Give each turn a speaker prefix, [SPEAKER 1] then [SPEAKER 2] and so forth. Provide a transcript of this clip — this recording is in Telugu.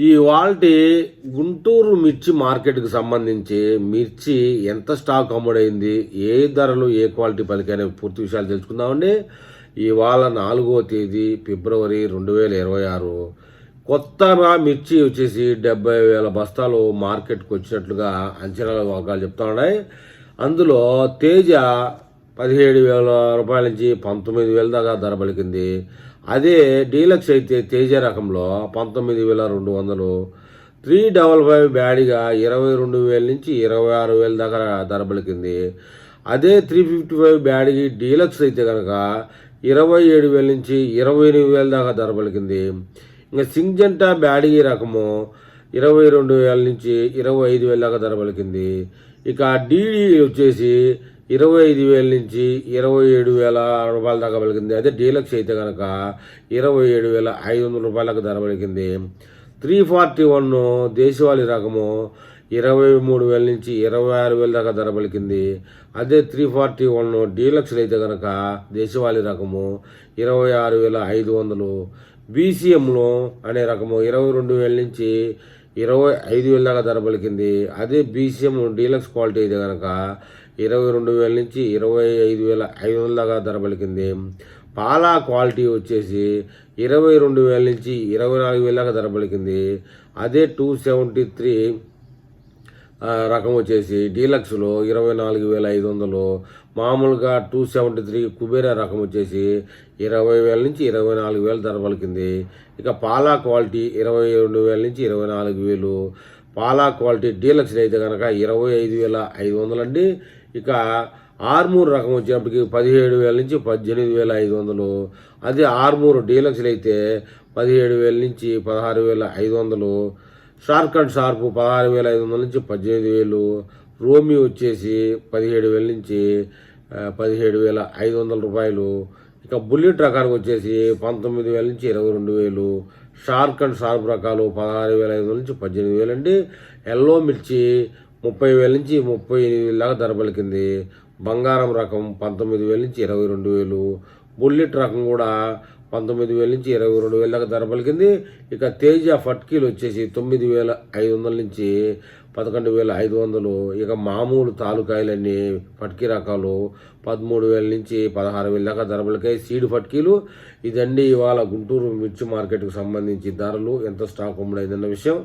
[SPEAKER 1] ఈ వాల్టి గుంటూరు మిర్చి మార్కెట్కి సంబంధించి మిర్చి ఎంత స్టాక్ అమ్ముడైంది ఏ ధరలు ఏ క్వాలిటీ పలికైన పూర్తి విషయాలు తెలుసుకుందామండి. ఇవాళ నాలుగో తేదీ ఫిబ్రవరి రెండు వేల ఇరవై ఆరు. కొత్తగా మిర్చి వచ్చేసి డెబ్బై వేల బస్తాలు మార్కెట్కి వచ్చినట్లుగా అంచనాల వర్గాలు చెప్తా ఉన్నాయి. అందులో తేజ పదిహేడు వేల రూపాయల నుంచి పంతొమ్మిది వేల దాకా ధర పలికింది. అదే డీలక్స్ అయితే తేజ రకంలో పంతొమ్మిది వేల రెండు వందలు త్రీ డబల్ ఫైవ్ బ్యాడిగా ఇరవై రెండు వేల నుంచి ఇరవై ఆరు వేల దాకా ధర పలికింది. అదే three fifty five Byadgi deluxe అయితే కనుక ఇరవై ఏడు వేల నుంచి ఇరవై ఎనిమిది వేల దాకా ధర పలికింది. ఇంకా సింగ్జంటా బ్యాడిగి రకము ఇరవై రెండు వేల నుంచి ఇరవై ఐదు వేల దాకా ధర పలికింది. ఇక డీడీ వచ్చేసి ఇరవై ఐదు వేల నుంచి ఇరవై ఏడు వేల రూపాయల దాకా పలికింది. అదే డీలక్స్ అయితే కనుక ఇరవై ఏడు వేల ఐదు వందల రూపాయలకు ధర పలికింది. త్రీ ఫార్టీ వన్ దేశవాళీ రకము ఇరవై మూడు వేల నుంచి ఇరవై ఆరు వేల దాకా ధర పలికింది. అదే త్రీ ఫార్టీ వన్ డీలక్స్ అయితే కనుక దేశవాళీ రకము ఇరవై ఆరు వేల ఐదు వందలు. బీసీఎంలో అనే రకము ఇరవై రెండు వేల నుంచి ఇరవై ఐదు వేల దాకా ధర పలికింది. అదే బీసీఎం డీలక్స్ క్వాలిటీ అయితే కనుక ఇరవై రెండు వేల నుంచి ఇరవై ఐదు వేల ఐదు వందల దాకా ధర పలికింది. పాలా క్వాలిటీ వచ్చేసి ఇరవై రెండు వేల నుంచి ఇరవై నాలుగు వేల దాకా ధర పలికింది. అదే టూ సెవెంటీ త్రీ రకం వచ్చేసి డీలక్స్లో ఇరవై నాలుగు వేల ఐదు వందలు మామూలుగా టూ సెవెంటీ త్రీ కుబేరా రకం వచ్చేసి ఇరవై వేల నుంచి ఇరవై నాలుగు వేల ధర పలికింది. ఇక పాలా క్వాలిటీ ఇరవై రెండు వేల నుంచి ఇరవై నాలుగు వేలు పాలా క్వాలిటీ డీలక్స్ అయితే కనుక ఇరవై ఐదు వేల ఐదు వందలు అండి. ఇక ఆర్మూర్ రకం వచ్చేప్పటికి పదిహేడు వేల నుంచి పద్దెనిమిది వేల ఐదు వందలు అదే ఆర్మూర్ డీలక్స్లు అయితే పదిహేడు వేల నుంచి పదహారు వేల ఐదు వందలు షార్క్ అండ్ షార్ప్ పదహారు వేల ఐదు వందల నుంచి పద్దెనిమిది వేలు. రోమి వచ్చేసి పదిహేడు వేల నుంచి పదిహేడు వేల ఐదు వందల రూపాయలు. ఇక బుల్లెట్ రకానికి వచ్చేసి పంతొమ్మిది వేల నుంచి ఇరవై రెండు వేలు. షార్క్ అండ్ షార్ప్ రకాలు పదహారు వేల ఐదు వందల నుంచి పద్దెనిమిది వేలు అండి. ఎల్లో మిర్చి ముప్పై వేల నుంచి ముప్పై ఎనిమిది వేల దాకా ధర పలికింది. బంగారం రకం పంతొమ్మిది వేల నుంచి ఇరవై రెండు వేలు. బుల్లెట్ రకం కూడా పంతొమ్మిది వేల నుంచి ఇరవై రెండు వేల దాకా ధర పలికింది. ఇక తేజ ఫట్కీలు వచ్చేసి తొమ్మిది వేల ఐదు వందల నుంచి పదకొండు వేల ఐదు వందలు. ఇక మామూలు తాలూకాయలన్నీ ఫట్కీ రకాలు పదమూడు వేల నుంచి పదహారు వేల దాకా ధర పలికాయి. సీడ్ ఫట్కీలు. ఇదండి ఇవాళ గుంటూరు మిర్చి మార్కెట్కి సంబంధించి ధరలు ఎంత స్టాక్ అమ్ముడైందన్న విషయం.